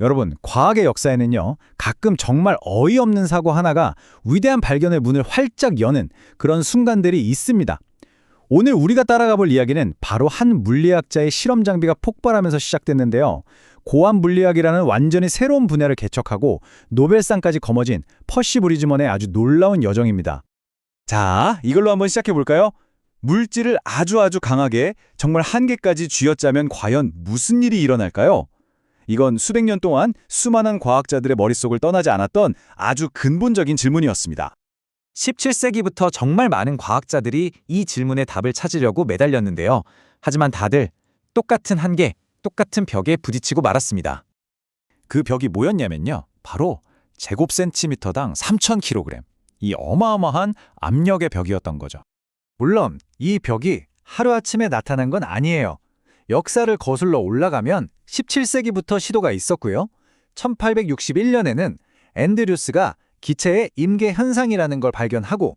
여러분, 과학의 역사에는요, 가끔 정말 어이없는 사고 하나가 위대한 발견의 문을 활짝 여는 그런 순간들이 있습니다. 오늘 우리가 따라가 볼 이야기는 바로 한 물리학자의 실험 장비가 폭발하면서 시작됐는데요. 고환 물리학이라는 완전히 새로운 분야를 개척하고 노벨상까지 거머쥔 퍼시 브리즈먼의 아주 놀라운 여정입니다. 자, 이걸로 한번 시작해 볼까요? 물질을 아주 아주 강하게 정말 한계까지 쥐어짜면 과연 무슨 일이 일어날까요? 이건 수백 년 동안 수많은 과학자들의 머릿속을 떠나지 않았던 아주 근본적인 질문이었습니다. 17세기부터 정말 많은 과학자들이 이 질문의 답을 찾으려고 매달렸는데요. 하지만 다들 똑같은 한계, 똑같은 벽에 부딪히고 말았습니다. 그 벽이 뭐였냐면요. 바로 제곱센티미터당 3,000kg. 이 어마어마한 압력의 벽이었던 거죠. 물론 이 벽이 하루아침에 나타난 건 아니에요. 역사를 거슬러 올라가면 17세기부터 시도가 있었고요. 1861년에는 앤드류스가 기체의 임계 현상이라는 걸 발견하고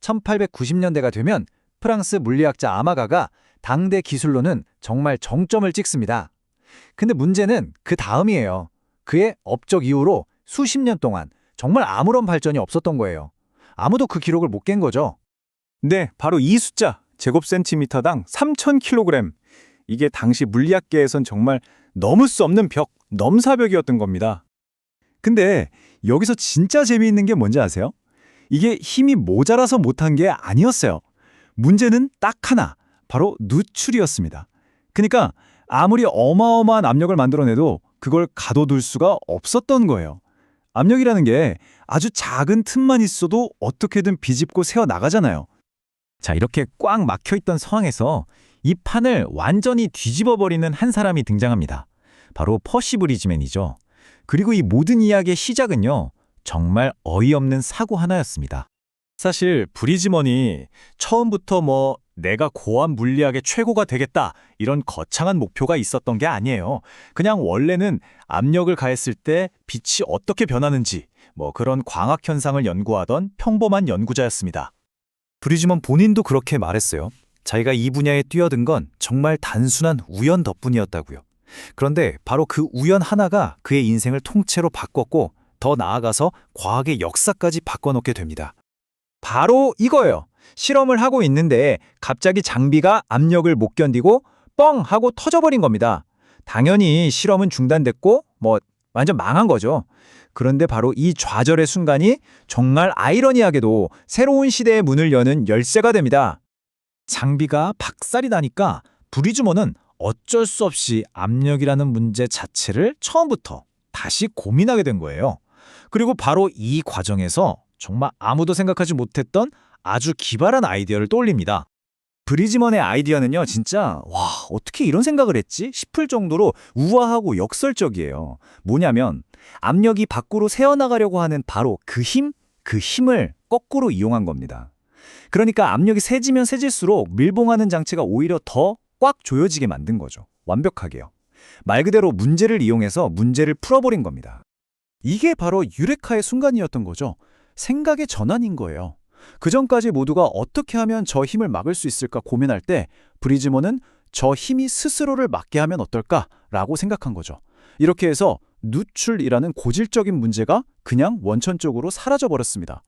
1890년대가 되면 프랑스 물리학자 아마가가 당대 기술로는 정말 정점을 찍습니다. 근데 문제는 그 다음이에요. 그의 업적 이후로 수십 년 동안 정말 아무런 발전이 없었던 거예요. 아무도 그 기록을 못 깬 거죠. 네, 바로 이 숫자, 제곱센티미터당 3,000kg. 이게 당시 물리학계에선 정말 넘을 수 없는 벽, 넘사벽이었던 겁니다. 근데 여기서 진짜 재미있는 게 뭔지 아세요? 이게 힘이 모자라서 못한 게 아니었어요. 문제는 딱 하나, 바로 누출이었습니다. 그러니까 아무리 어마어마한 압력을 만들어내도 그걸 가둬둘 수가 없었던 거예요. 압력이라는 게 아주 작은 틈만 있어도 어떻게든 비집고 새어 나가잖아요. 자, 이렇게 꽉 막혀 있던 상황에서 이 판을 완전히 뒤집어 버리는 한 사람이 등장합니다. 바로 퍼시 브리즈맨이죠. 그리고 이 모든 이야기의 시작은요. 정말 어이없는 사고 하나였습니다. 사실 브리즈먼이 처음부터 뭐 내가 고압 물리학의 최고가 되겠다 이런 거창한 목표가 있었던 게 아니에요. 그냥 원래는 압력을 가했을 때 빛이 어떻게 변하는지 뭐 그런 광학 현상을 연구하던 평범한 연구자였습니다. 브리즈먼 본인도 그렇게 말했어요. 자기가 이 분야에 뛰어든 건 정말 단순한 우연 덕분이었다고요. 그런데 바로 그 우연 하나가 그의 인생을 통째로 바꿨고 더 나아가서 과학의 역사까지 바꿔놓게 됩니다. 바로 이거예요. 실험을 하고 있는데 갑자기 장비가 압력을 못 견디고 뻥 하고 터져버린 겁니다. 당연히 실험은 중단됐고 뭐 완전 망한 거죠. 그런데 바로 이 좌절의 순간이 정말 아이러니하게도 새로운 시대의 문을 여는 열쇠가 됩니다. 장비가 박살이 나니까 브리즈먼은 어쩔 수 없이 압력이라는 문제 자체를 처음부터 다시 고민하게 된 거예요. 그리고 바로 이 과정에서 정말 아무도 생각하지 못했던 아주 기발한 아이디어를 떠올립니다. 브리즈먼의 아이디어는요, 진짜, 와, 어떻게 이런 생각을 했지? 싶을 정도로 우아하고 역설적이에요. 뭐냐면, 압력이 밖으로 새어나가려고 하는 바로 그 힘, 그 힘을 거꾸로 이용한 겁니다. 그러니까 압력이 세지면 세질수록 밀봉하는 장치가 오히려 더 꽉 조여지게 만든 거죠. 완벽하게요. 말 그대로 문제를 이용해서 문제를 풀어버린 겁니다. 이게 바로 유레카의 순간이었던 거죠. 생각의 전환인 거예요. 그 전까지 모두가 어떻게 하면 저 힘을 막을 수 있을까 고민할 때 브리즈먼은 저 힘이 스스로를 막게 하면 어떨까라고 생각한 거죠. 이렇게 해서 누출이라는 고질적인 문제가 그냥 원천적으로 사라져 버렸습니다.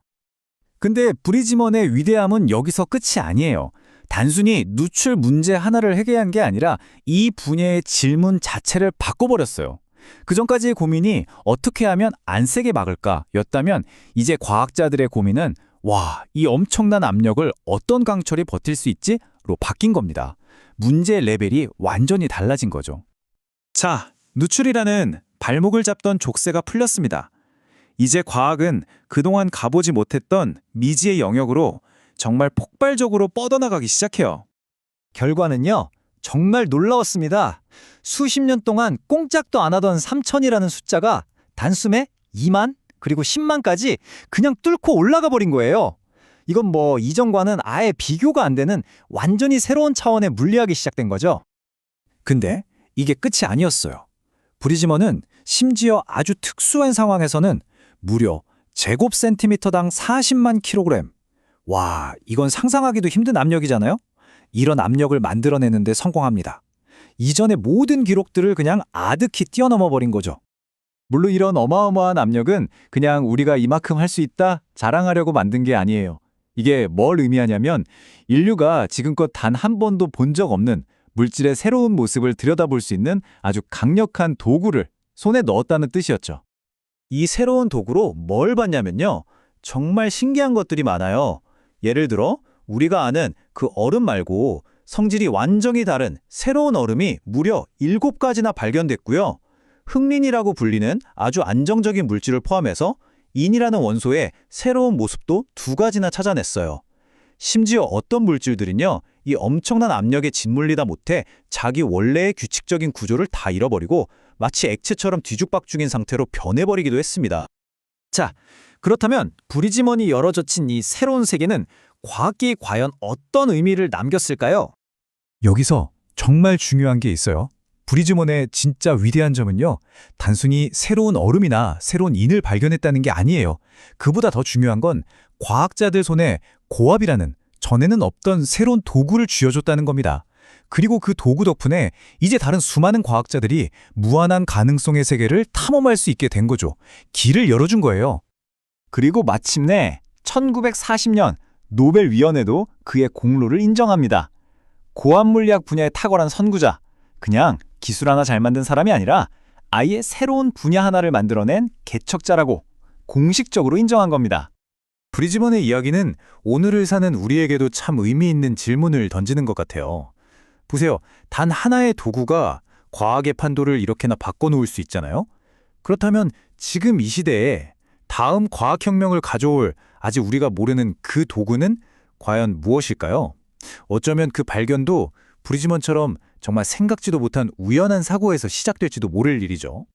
근데 브리즈먼의 위대함은 여기서 끝이 아니에요. 단순히 누출 문제 하나를 해결한 게 아니라 이 분야의 질문 자체를 바꿔버렸어요. 그 전까지의 고민이 어떻게 하면 안 세게 막을까 였다면 이제 과학자들의 고민은 와, 이 엄청난 압력을 어떤 강철이 버틸 수 있지? 로 바뀐 겁니다. 문제 레벨이 완전히 달라진 거죠. 자, 누출이라는 발목을 잡던 족쇄가 풀렸습니다. 이제 과학은 그동안 가보지 못했던 미지의 영역으로 정말 폭발적으로 뻗어나가기 시작해요. 결과는요, 정말 놀라웠습니다. 수십 년 동안 꼼짝도 안 하던 3천이라는 숫자가 단숨에 2만 그리고 10만까지 그냥 뚫고 올라가 버린 거예요. 이건 뭐 이전과는 아예 비교가 안 되는 완전히 새로운 차원의 물리학이 시작된 거죠. 근데 이게 끝이 아니었어요. 브리즈먼은 심지어 아주 특수한 상황에서는 무려 제곱 센티미터당 40만 킬로그램. 와, 이건 상상하기도 힘든 압력이잖아요? 이런 압력을 만들어내는데 성공합니다. 이전의 모든 기록들을 그냥 아득히 뛰어넘어 버린 거죠. 물론 이런 어마어마한 압력은 그냥 우리가 이만큼 할 수 있다 자랑하려고 만든 게 아니에요. 이게 뭘 의미하냐면 인류가 지금껏 단 한 번도 본 적 없는 물질의 새로운 모습을 들여다볼 수 있는 아주 강력한 도구를 손에 넣었다는 뜻이었죠. 이 새로운 도구로 뭘 봤냐면요. 정말 신기한 것들이 많아요. 예를 들어 우리가 아는 그 얼음 말고 성질이 완전히 다른 새로운 얼음이 무려 7가지나 발견됐고요. 흑린이라고 불리는 아주 안정적인 물질을 포함해서 인이라는 원소의 새로운 모습도 두 가지나 찾아냈어요. 심지어 어떤 물질들은요, 이 엄청난 압력에 짓물리다 못해 자기 원래의 규칙적인 구조를 다 잃어버리고 마치 액체처럼 뒤죽박죽인 상태로 변해버리기도 했습니다. 그렇다면 브리지먼이 열어젖힌 이 새로운 세계는 과학계에 과연 어떤 의미를 남겼을까요? 여기서 정말 중요한 게 있어요. 브리즈먼의 진짜 위대한 점은요, 단순히 새로운 얼음이나 새로운 인을 발견했다는 게 아니에요. 그보다 더 중요한 건 과학자들 손에 고압이라는 전에는 없던 새로운 도구를 쥐어줬다는 겁니다. 그리고 그 도구 덕분에 이제 다른 수많은 과학자들이 무한한 가능성의 세계를 탐험할 수 있게 된 거죠. 길을 열어준 거예요. 그리고 마침내 1940년 노벨위원회도 그의 공로를 인정합니다. 고압물리학 분야의 탁월한 선구자, 그냥 기술 하나 잘 만든 사람이 아니라 아예 새로운 분야 하나를 만들어낸 개척자라고 공식적으로 인정한 겁니다. 브리즈먼의 이야기는 오늘을 사는 우리에게도 참 의미 있는 질문을 던지는 것 같아요. 보세요. 단 하나의 도구가 과학의 판도를 이렇게나 바꿔놓을 수 있잖아요. 그렇다면 지금 이 시대에 다음 과학혁명을 가져올 아직 우리가 모르는 그 도구는 과연 무엇일까요? 어쩌면 그 발견도 브리즈먼처럼 정말 생각지도 못한 우연한 사고에서 시작될지도 모를 일이죠.